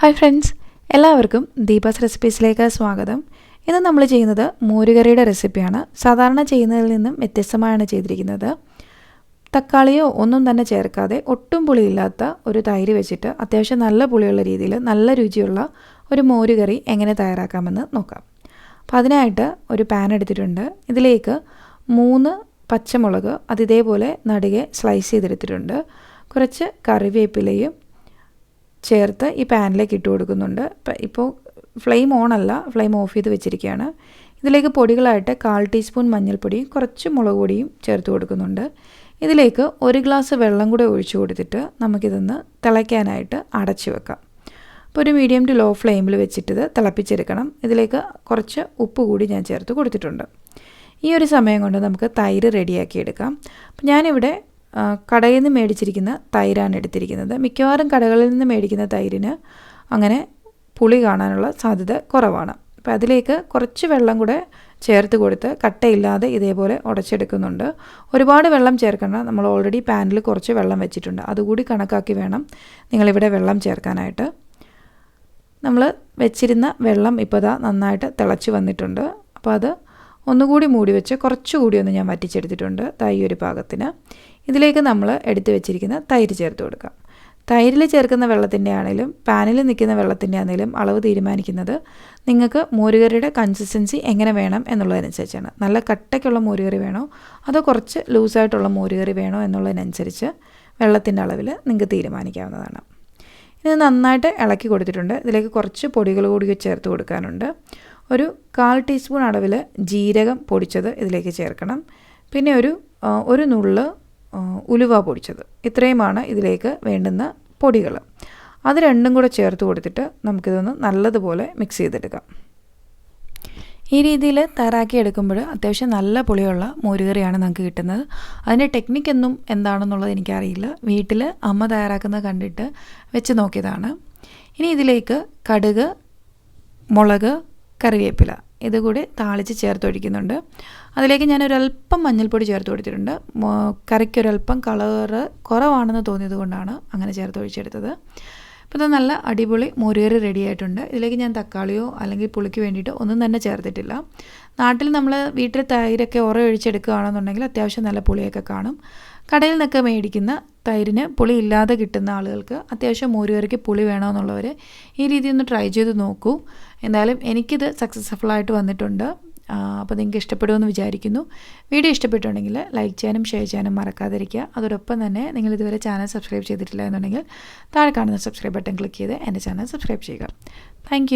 Hi friends എല്ലാവർക്കും ദീപാസ് റെസിപ്പീസിലേക്ക് സ്വാഗതം. ഇന്ന് നമ്മൾ ചെയ്യുന്നത് മോരുകറിയുടെ റെസിപ്പിയാണ് സാധാരണ ചെയ്യുന്നതിൽ നിന്നും വ്യത്യസ്തമായാണ് ചെയ്തിരിക്കുന്നത്. തക്കാളിയോ ഒന്നും തന്നെ ചേർക്കാതെ ഒട്ടും പുളിയില്ലാത്ത ഒരു തൈര് വെച്ചിട്ട് അത്യാവശ്യം നല്ല പുളിയുള്ള രീതിയിൽ നല്ല രുചിയുള്ള ഒരു മോരുകറി എങ്ങനെ തയ്യാറാക്കാമെന്ന് നോക്കാം. അപ്പോൾ അതിനായിട്ട് ഒരു പാൻ എടുത്തിട്ടുണ്ട്. ഇതിലേക്ക് മൂന്ന് പച്ചമുളക് അത് ഇതേപോലെ നടുകെ സ്ലൈസ് ചെയ്തെടുത്തിട്ടുണ്ട്. കുറച്ച് കറിവേപ്പിലയും ചേർത്ത് ഈ പാനിലേക്ക് ഇട്ട് കൊടുക്കുന്നുണ്ട്. ഇപ്പോൾ ഫ്ലെയിം ഓൺ അല്ല ഫ്ലെയിം ഓഫ് ചെയ്ത് വെച്ചിരിക്കുകയാണ് ഇതിലേക്ക് പൊടികളായിട്ട് കാൽ ടീസ്പൂൺ മഞ്ഞൾപ്പൊടിയും കുറച്ച് മുളക് പൊടിയും ചേർത്ത് കൊടുക്കുന്നുണ്ട്. ഇതിലേക്ക് ഒരു ഗ്ലാസ് വെള്ളം കൂടെ ഒഴിച്ചു കൊടുത്തിട്ട് നമുക്കിതൊന്ന് തിളയ്ക്കാനായിട്ട് അടച്ചു വെക്കാം. അപ്പോൾ ഒരു മീഡിയം ടു ലോ ഫ്ലെയിമിൽ വെച്ചിട്ട് ഇത് തിളപ്പിച്ചെടുക്കണം. ഇതിലേക്ക് കുറച്ച് ഉപ്പ് കൂടി ഞാൻ ചേർത്ത് കൊടുത്തിട്ടുണ്ട്. ഈ ഒരു സമയം കൊണ്ട് നമുക്ക് തൈര് റെഡിയാക്കി എടുക്കാം. അപ്പോൾ ഞാനിവിടെ കടയിൽ നിന്ന് മേടിച്ചിരിക്കുന്ന തൈരാണ് എടുത്തിരിക്കുന്നത്. മിക്കവാറും കടകളിൽ നിന്ന് മേടിക്കുന്ന തൈരിന് അങ്ങനെ പുളി കാണാനുള്ള സാധ്യത കുറവാണ്. അപ്പോൾ അതിലേക്ക് കുറച്ച് വെള്ളം കൂടെ ചേർത്ത് കൊടുത്ത് കട്ടയില്ലാതെ ഇതേപോലെ ഉടച്ചെടുക്കുന്നുണ്ട്. ഒരുപാട് വെള്ളം ചേർക്കണം നമ്മൾ ഓൾറെഡി പാനിൽ കുറച്ച് വെള്ളം വെച്ചിട്ടുണ്ട്. അതുകൂടി കണക്കാക്കി വേണം നിങ്ങളിവിടെ വെള്ളം ചേർക്കാനായിട്ട്. നമ്മൾ വെച്ചിരുന്ന വെള്ളം ഇപ്പോൾ ഇതാ നന്നായിട്ട് തിളച്ച് വന്നിട്ടുണ്ട്. അപ്പോൾ അത് ഒന്നുകൂടി മൂടി വെച്ച് കുറച്ചുകൂടി ഒന്ന് ഞാൻ വറ്റിച്ചെടുത്തിട്ടുണ്ട് തൈ ഒരു പാകത്തിന്. ഇതിലേക്ക് നമ്മൾ എടുത്തു വെച്ചിരിക്കുന്ന തൈര് ചേർത്ത് കൊടുക്കാം. തൈരിൽ ചേർക്കുന്ന വെള്ളത്തിന്റെ ആണെങ്കിലും പാനിൽ നിൽക്കുന്ന വെള്ളത്തിന്റെ ആണെങ്കിലും അളവ് തീരുമാനിക്കുന്നത് നിങ്ങൾക്ക് മോരുകറിയുടെ കൺസിസ്റ്റൻസി എങ്ങനെ വേണം എന്നുള്ളതിനനുസരിച്ചാണ്. നല്ല കട്ടയ്ക്കുള്ള മോരുകറി വേണോ? അതോ കുറച്ച് ലൂസായിട്ടുള്ള മോരുകറി വേണോ എന്നുള്ളതിനനുസരിച്ച് വെള്ളത്തിന്റെ അളവിൽ നിങ്ങൾക്ക് തീരുമാനിക്കാവുന്നതാണ്. ഇത് നന്നായിട്ട് ഇളക്കി കൊടുത്തിട്ടുണ്ട്. ഇതിലേക്ക് കുറച്ച് പൊടികൾ കൂടി ചേർത്ത് കൊടുക്കാനുണ്ട്. ഒരു കാൽ ടീസ്പൂൺ അളവിൽ ജീരകം പൊടിച്ചത് ഇതിലേക്ക് ചേർക്കണം. പിന്നെ ഒരു ഒരു നുള്ള് ഉലുവ പൊടിച്ചത്. ഇത്രയുമാണ് ഇതിലേക്ക് വേണ്ടുന്ന പൊടികൾ. അത് രണ്ടും കൂടെ ചേർത്ത് കൊടുത്തിട്ട് നമുക്കിതൊന്ന് നല്ലതുപോലെ മിക്സ് ചെയ്തെടുക്കാം. ഈ രീതിയിൽ തയ്യാറാക്കി എടുക്കുമ്പോൾ അത്യാവശ്യം നല്ല പുളിയുള്ള മോരുകറിയാണ് നമുക്ക് കിട്ടുന്നത്. അതിന്റെ ടെക്നിക്കൊന്നും എന്താണെന്നുള്ളത് എനിക്കറിയില്ല. വീട്ടിൽ അമ്മ തയ്യാറാക്കുന്നത് കണ്ടിട്ട് വെച്ച് നോക്കിയതാണ്. ഇനി ഇതിലേക്ക് കടുക് മുളക് കറിവേപ്പില ഇതുകൂടി താളിച്ച് ചേർത്തൊഴിക്കുന്നുണ്ട് അതിലേക്ക് ഞാൻ ഒരല്പം മഞ്ഞൾപ്പൊടി ചേർത്ത് കൊടുത്തിട്ടുണ്ട്. കറിക്ക് ഒരല്പം കളറ് കുറവാണെന്ന് തോന്നിയത് കൊണ്ടാണ് അങ്ങനെ ചേർത്ത് ഒഴിച്ചെടുത്തത്. അപ്പോൾ ഇത് നല്ല അടിപൊളി മോരുകറി റെഡി ആയിട്ടുണ്ട്. ഇതിലേക്ക് ഞാൻ തക്കാളിയോ അല്ലെങ്കിൽ പുളിക്ക് വേണ്ടിയിട്ട് ഒന്നും തന്നെ ചേർത്തിട്ടില്ല. നാട്ടിൽ നമ്മൾ വീട്ടിൽ തൈരൊക്കെ ഉറ ഒഴിച്ചെടുക്കുകയാണെന്നുണ്ടെങ്കിൽ അത്യാവശ്യം നല്ല പുളിയൊക്കെ കാണും. കടയിൽ നിന്നൊക്കെ മേടിക്കുന്ന തൈരിന് പുളി ഇല്ലാതെ കിട്ടുന്ന ആളുകൾക്ക് അത്യാവശ്യം മോരുകറിക്ക് പുളി വേണമെന്നുള്ളവർ ഈ രീതി ഒന്ന് ട്രൈ ചെയ്ത് നോക്കൂ. എന്തായാലും എനിക്കിത് ആയിട്ട് വന്നിട്ടുണ്ട്. അപ്പോൾ നിങ്ങൾക്ക് ഇഷ്ടപ്പെടുമെന്ന് വിചാരിക്കുന്നു. വീഡിയോ ഇഷ്ടപ്പെട്ടുണ്ടെങ്കിൽ ലൈക്ക് ചെയ്യാനും ഷെയർ ചെയ്യാനും മറക്കാതിരിക്കുക. അതോടൊപ്പം തന്നെ നിങ്ങൾ ഇതുവരെ ചാനൽ സബ്സ്ക്രൈബ് ചെയ്തിട്ടില്ല എന്നുണ്ടെങ്കിൽ താഴെ കാണുന്ന സബ്സ്ക്രൈബ് ബട്ടൺ ക്ലിക്ക് ചെയ്ത് എന്റെ ചാനൽ സബ്സ്ക്രൈബ് ചെയ്യുക. താങ്ക്